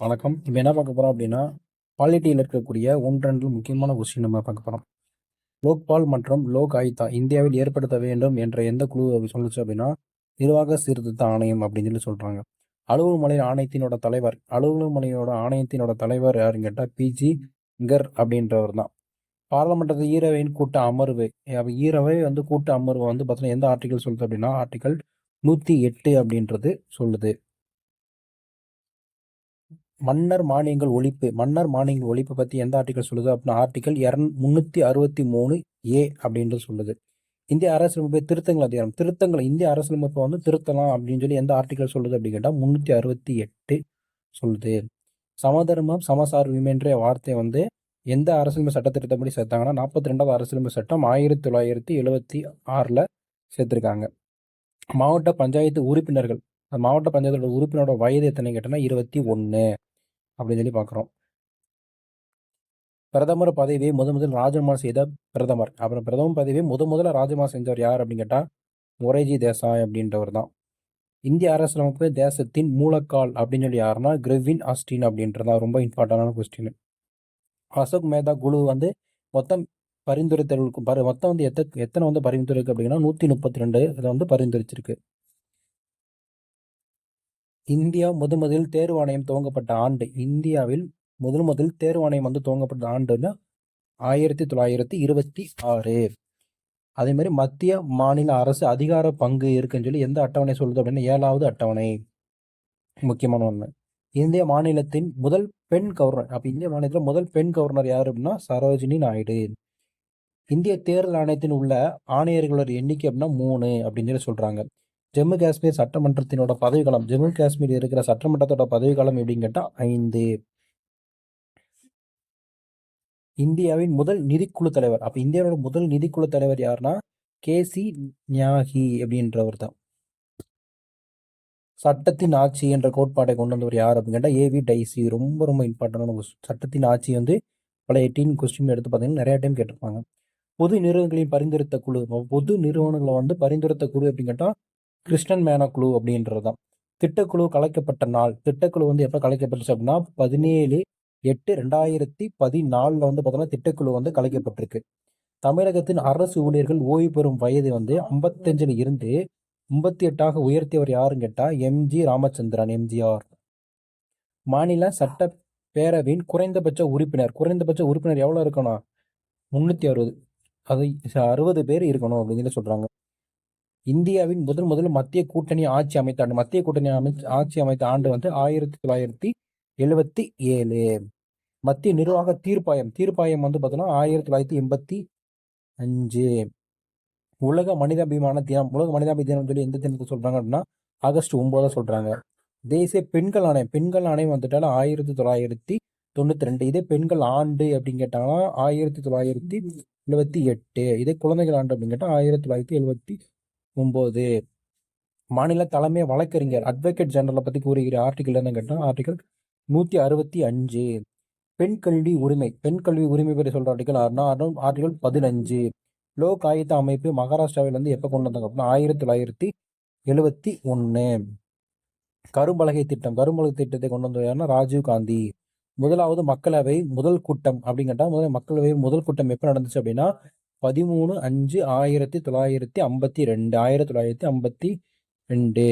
வணக்கம். இப்போ என்ன பார்க்க போகிறோம் அப்படின்னா பாலிட்டியில் இருக்கக்கூடிய ஒன்றெண்டு முக்கியமான கொஸ்டின் நம்ம பார்க்க போகிறோம் லோக்பால் மற்றும் லோக் ஆயுக்தா இந்தியாவில் ஏற்படுத்த வேண்டும் என்ற எந்த குழு அப்படி சொல்லுச்சு அப்படின்னா நிர்வாக சீர்திருத்த ஆணையம் அப்படின்னு சொல்லி சொல்கிறாங்க அலுவல்மலை ஆணையத்தினோட தலைவர் அலுவல்மலையோட ஆணையத்தினோட தலைவர் யாருன்னு கேட்டால் பிஜி கர் அப்படின்றவர் தான். பாராளுமன்றத்து ஈரவையின் கூட்ட அமர்வு அப்ப ஈரவை வந்து கூட்ட அமர்வு வந்து பார்த்தீங்கன்னா எந்த ஆர்டிகல் சொல்லுது அப்படின்னா ஆர்டிகல் நூற்றி எட்டு அப்படின்றது சொல்லுது. மன்னர் மானியங்கள் ஒழிப்பு. மன்னர் மானியங்கள் ஒழிப்பு பற்றி எந்த ஆர்டிகல் சொல்லுது? அப்படின்னா ஆர்டிக்கல் இரநூ முந்நூற்றி அறுபத்தி மூணு ஏ அப்படின்றது சொல்லுது. இந்திய அரசியலமைப்பு திருத்தங்கள் அதிகாரம். திருத்தங்கள் இந்திய அரசியலமைப்பை வந்து திருத்தலாம் அப்படின்னு சொல்லி எந்த ஆர்டிக்கல் சொல்லுது அப்படின்னு கேட்டால் முந்நூற்றி அறுபத்தி எட்டு சொல்லுது. சமதர்மம் சமசார்புரிமை வார்த்தை வந்து எந்த அரசியலமைப்பு சட்டத்திட்டப்படி சேர்த்தாங்கன்னா நாற்பத்தி ரெண்டாவது அரசியலமைப்பு சட்டம் ஆயிரத்தி தொள்ளாயிரத்தி எழுபத்தி ஆறில் சேர்த்துருக்காங்க. மாவட்ட பஞ்சாயத்து உறுப்பினர்கள். அந்த மாவட்ட பஞ்சாயத்தோட உறுப்பினரோட வயது எத்தனை கேட்டோன்னா இருபத்தி ஒன்று அப்படின்னு சொல்லி பார்க்குறோம். பிரதமர் பதவியை முத முதல் ராஜமா செய்த பிரதமர். அப்புறம் பிரதமர் பதவியை முத முதல்ல ராஜமா செஞ்சவர் யார் அப்படின்னு கேட்டால் மொரேஜி தேசாய் அப்படின்றவர் தான். இந்திய அரசியலமைப்பு தேசத்தின் மூலக்கால் அப்படின்னு சொல்லி யாருன்னா கிரெவின் ஆஸ்டின் அப்படின்றதா ரொம்ப இம்பார்ட்டண்டான கொஸ்டின் அசோக் மேதா குழு வந்து மொத்தம் பரிந்துரைத்தவர்களுக்கு பரி மொத்தம் வந்து எத்த எத்தனை வந்து பரிந்துரைக்கு அப்படின்னா நூற்றி முப்பத்தி ரெண்டு இதை வந்து பரிந்துரைச்சிருக்கு. இந்தியா முத முதலில் தேர்வாணையம் துவங்கப்பட்ட ஆண்டு இந்தியாவில் முதல் முதல் தேர்வாணையம் வந்து துவங்கப்பட்ட ஆண்டுன்னா ஆயிரத்தி தொள்ளாயிரத்தி இருபத்தி ஆறு. அதே மாதிரி மத்திய மாநில அரசு அதிகார பங்கு இருக்குன்னு சொல்லி எந்த அட்டவணை சொல்லுது அப்படின்னா ஏழாவது அட்டவணை. முக்கியமான ஒன்று இந்திய மாநிலத்தின் முதல் பெண் கவர்னர். அப்போ இந்திய மாநிலத்தில் முதல் பெண் கவர்னர் யார் அப்படின்னா சரோஜினி நாயுடு. இந்திய தேர்தல் ஆணையத்தின் உள்ள ஆணையர்களோட எண்ணிக்கை அப்படின்னா மூணு அப்படின்னு சொல்லி சொல்கிறாங்க ஜம்மு காஷ்மீர் சட்டமன்றத்தினோட பதவிக்காலம் ஜம்மு காஷ்மீர் இருக்கிற சட்டமன்றத்தோட பதவிக்காலம் எப்படின்னு கேட்டால் ஐந்து. இந்தியாவின் முதல் நிதிக்குழு தலைவர். அப்போ இந்தியாவோட முதல் நிதிக்குழு தலைவர் யாருன்னா கே சி ஞாகி அப்படின்றவர் தான் சட்டத்தின் ஆட்சி என்ற கோட்பாட்டை கொண்டு வந்தவர் யார் அப்படின்னு கேட்டால் ஏவி டைசி. ரொம்ப ரொம்ப இம்பார்ட்டண்டான கொஸ்டின் சட்டத்தின் ஆட்சி வந்து பல எயிட்டீன் கொஸ்டின் எடுத்து பார்த்தீங்கன்னா நிறைய டைம் கேட்டிருப்பாங்க. பொது நிறுவனங்களின் பரிந்துரைத்த குழு. பொது நிறுவனங்களை வந்து பரிந்துரைத்த குழு அப்படின்னு கேட்டால் கிருஷ்ணன் மேனா குழு அப்படின்றது தான். திட்டக்குழு கலைக்கப்பட்ட நாள். திட்டக்குழு வந்து எப்போ கலைக்கப்பட்டுச்சு அப்படின்னா பதினேழு எட்டு ரெண்டாயிரத்தி பதினாலில் வந்து பார்த்தோன்னா திட்டக்குழு வந்து கலைக்கப்பட்டிருக்கு. தமிழகத்தின் அரசு ஊழியர்கள் ஓய்வு பெறும் வயது வந்து ஐம்பத்தஞ்சில் இருந்து ஐம்பத்தி எட்டாக உயர்த்தியவர் யாருன்னு கேட்டால் எம்ஜி ராமச்சந்திரன் எம்ஜிஆர் மாநில சட்ட பேரவையின் குறைந்தபட்ச உறுப்பினர். குறைந்தபட்ச உறுப்பினர் எவ்வளோ இருக்கணும்? முந்நூற்றி அறுபது. அது அறுபது பேர் இருக்கணும் அப்படின்னு சொல்கிறாங்க இந்தியாவின் முதன் முதல் மத்திய கூட்டணி ஆட்சி அமைத்த ஆண்டு மத்திய கூட்டணி அமை ஆட்சி அமைத்த ஆண்டு வந்து ஆயிரத்தி தொள்ளாயிரத்தி எழுபத்தி ஏழு. மத்திய நிர்வாக தீர்ப்பாயம் தீர்ப்பாயம் வந்து பார்த்தோன்னா ஆயிரத்தி தொள்ளாயிரத்தி எண்பத்தி அஞ்சு. உலக மனிதாபிமான தினம் உலக மனிதாபி தினம் சொல்லி எந்த தினத்தை சொல்கிறாங்க அப்படின்னா ஆகஸ்ட் ஒம்போதாக சொல்கிறாங்க தேசிய பெண்கள் ஆணையம் பெண்கள் ஆணையம் வந்துட்டாலும் ஆயிரத்தி தொள்ளாயிரத்தி தொண்ணூற்றி ரெண்டு. இதே பெண்கள் ஆண்டு அப்படின்னு கேட்டாங்கன்னா ஆயிரத்தி தொள்ளாயிரத்தி எழுபத்தி எட்டு. இதே குழந்தைகள் ஆண்டு அப்படின்னு கேட்டால் ஆயிரத்தி தொள்ளாயிரத்தி எழுபத்தி ஒம்பது. மாநில தலைமை வழக்கறிஞர் அட்வொகேட் ஜெனரலை பற்றி கூறுகிற ஆர்டிகல் என்ன கேட்டால் ஆர்டிகல் நூற்றி அறுபத்தி அஞ்சு. பெண் கல்வி உரிமை பெண் கல்வி உரிமை பற்றி சொல்கிற ஆர்டிக்கல் ஆறுனா ஆர்டிகல் பதினஞ்சு. லோக் ஆயுத அமைப்பு மகாராஷ்டிராவில் வந்து எப்போ கொண்டு வந்தாங்க அப்படின்னா ஆயிரத்தி தொள்ளாயிரத்தி எழுபத்தி ஒன்று கரும்பலகை திட்டம் கரும்பலகை திட்டத்தை கொண்டு வந்தது ராஜீவ் காந்தி. முதலாவது மக்களவை முதல் கூட்டம் அப்படின்னு கேட்டால் முதல் மக்களவை முதல் கூட்டம் எப்போ நடந்துச்சு அப்படின்னா பதிமூணு அஞ்சு ஆயிரத்தி தொள்ளாயிரத்தி ஐம்பத்தி ரெண்டு ஆயிரத்தி தொள்ளாயிரத்தி ஐம்பத்தி ரெண்டு.